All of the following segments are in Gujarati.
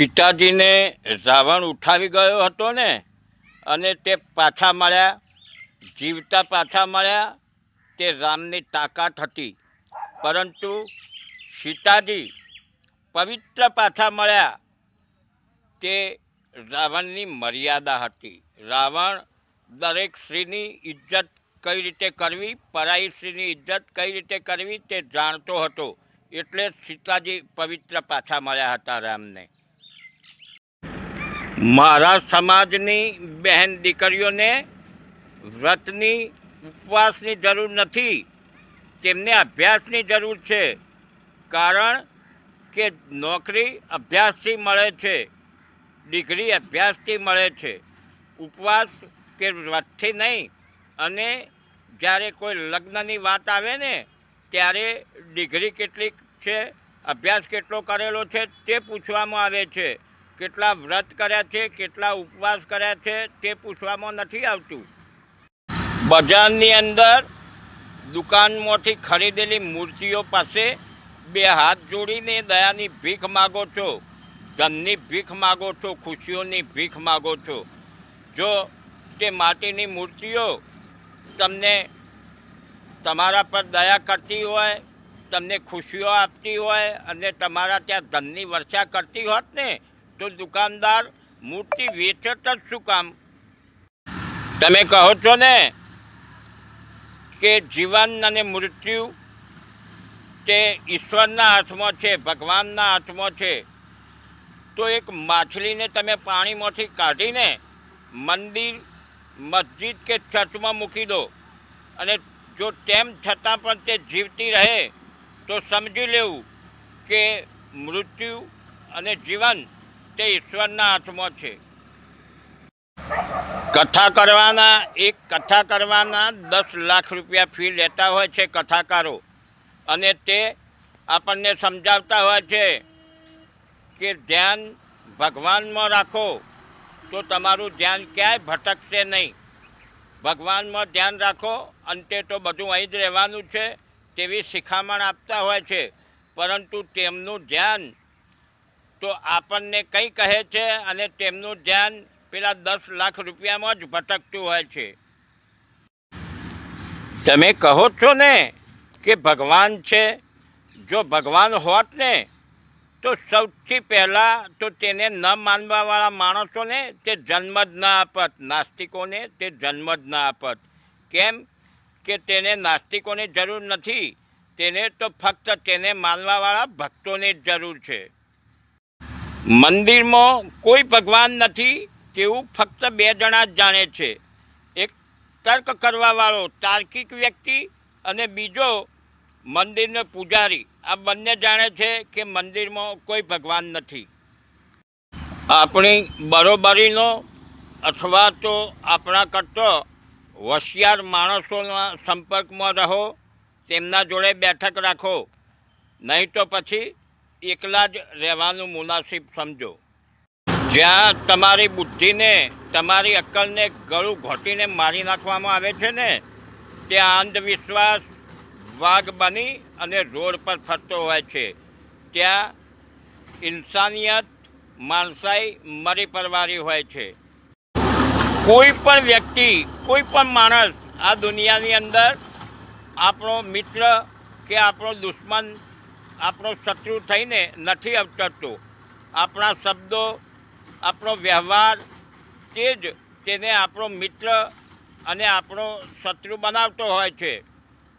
સીતાજીને રાવણ ઉઠાવી ગયો હતો ને, અને તે પાછા મળ્યા, જીવતા પાછા મળ્યા, તે રામની તાકાત હતી. પરંતુ સીતાજી પવિત્ર પાછા મળ્યા, તે રાવણની મર્યાદા હતી. રાવણ દરેક સ્ત્રીની ઇજ્જત કઈ રીતે કરવી, પરાઈ સ્ત્રીની ઇજ્જત કઈ રીતે કરવી તે જાણતો હતો. એટલે સીતાજી પવિત્ર પાછા મળ્યા હતા રામને. મારા સમાજની બહેન દીકરીઓને વ્રતની ઉપવાસની જરૂર નથી. તેમને અભ્યાસની જરૂર છે. કારણ કે નોકરી અભ્યાસથી મળે છે. ડિગ્રી અભ્યાસથી મળે છે. ઉપવાસ કે વ્રતથી નહીં. અને જ્યારે કોઈ લગ્નની વાત આવે ને, ત્યારે ડિગ્રી કેટલી છે, અભ્યાસ કેટલો કરેલો છે તે પૂછવામાં આવે છે. કેટલા વ્રત કર્યા છે, કેટલા ઉપવાસ કર્યા છે, તે પૂછવામાં નથી આવતું. બજારની અંદર દુકાનમાંથી ખરીદેલી મૂર્તિઓ પાસે બે હાથ જોડીને દયાની ભીખ માગો છો, ધનની ભીખ માગો છો, ખુશીઓની ભીખ માગો છો. જો તે માટીની મૂર્તિઓ તમને તમારા પર દયા કરતી હોય, તમને ખુશીઓ આપતી હોય અને તમારા ત્યાં ધનની વર્ષા કરતી હોત ને તો દુકાનદાર મૂર્તિ વેચત જ શું કામ? તમે કહો છો ને કે જીવન અને મૃત્યુ તે ઈશ્વરના હાથમાં છે, ભગવાનના હાથમાં છે. તો એક માછલીને તમે પાણીમાંથી કાઢીને મંદિર, મસ્જિદ કે ચર્ચમાં મૂકી દો. અને જો તેમ છતાં પણ તે જીવતી રહે, તો સમજી લેવું કે મૃત્યુ અને જીવન તે ઈશ્વરના હાથમાં છે. કથા કરવાના, એક કથા કરવાના દસ લાખ રૂપિયા ફી લેતા હોય છે કથાકારો. અને તે આપણને સમજાવતા હોય છે કે ધ્યાન ભગવાનમાં રાખો, તો તમારું ધ્યાન ક્યાંય ભટકશે નહીં. ભગવાનમાં ધ્યાન રાખો, અંતે તો બધું અહીં જ રહેવાનું છે તેવી શિખામણ આપતા હોય છે. પરંતુ તેમનું ધ્યાન તો આપણને કંઈ કહે છે અને તેમનું ધ્યાન પેલા દસ લાખ રૂપિયામાં જ ભટકતું હોય છે. તમે કહો છો ને કે ભગવાન છે? જો ભગવાન હોત ને, તો સૌથી પહેલાં તો તેને ન માનવાવાળા માણસોને તે જન્મ જ ના આપત, નાસ્તિકોને તે જન્મ જ ના આપત. કેમ કે તેને નાસ્તિકોની જરૂર નથી, તેને તો ફક્ત તેને માનવાવાળા ભક્તોની જ જરૂર છે. મંદિરમાં કોઈ ભગવાન નથી તેવું ફક્ત બે જણા જ જાણે છે. એક તર્ક કરવાવાળો તાર્કિક વ્યક્તિ અને બીજો મંદિરનો પૂજારી. આ બંને જાણે છે કે મંદિરમાં કોઈ ભગવાન નથી. આપણી બરોબરીનો અથવા તો આપણા કરતો હોશિયાર માણસોના સંપર્કમાં રહો, તેમના જોડે બેઠક રાખો. નહીં તો પછી એકલા જ રહેવાનું મુનાસિબ સમજો. જ્યાં તમારી બુદ્ધિને, તમારી અક્કલને ગળું ઘોટીને મારી નાખવામાં આવે છે ને, ત્યાં અંધવિશ્વાસ વાઘ બની અને રોડ પર ફરતો હોય છે. ત્યાં ઇન્સાનિયત માણસાઈ મરી પરવારી હોય છે. કોઈ પણ વ્યક્તિ, કોઈ પણ માણસ આ દુનિયાની અંદર આપણો મિત્ર કે આપણો દુશ્મન આપણો શત્રુ થઈને નથી અવતરતો આપણા શબ્દો, આપણો વ્યવહાર તે જ તેને આપણો મિત્ર અને આપણો શત્રુ બનાવતો હોય છે.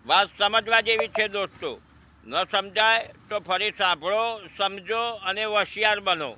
વાત સમજવા જેવી છે દોસ્તો. ન સમજાય તો ફરી સાંભળો, સમજો અને હોશિયાર બનો.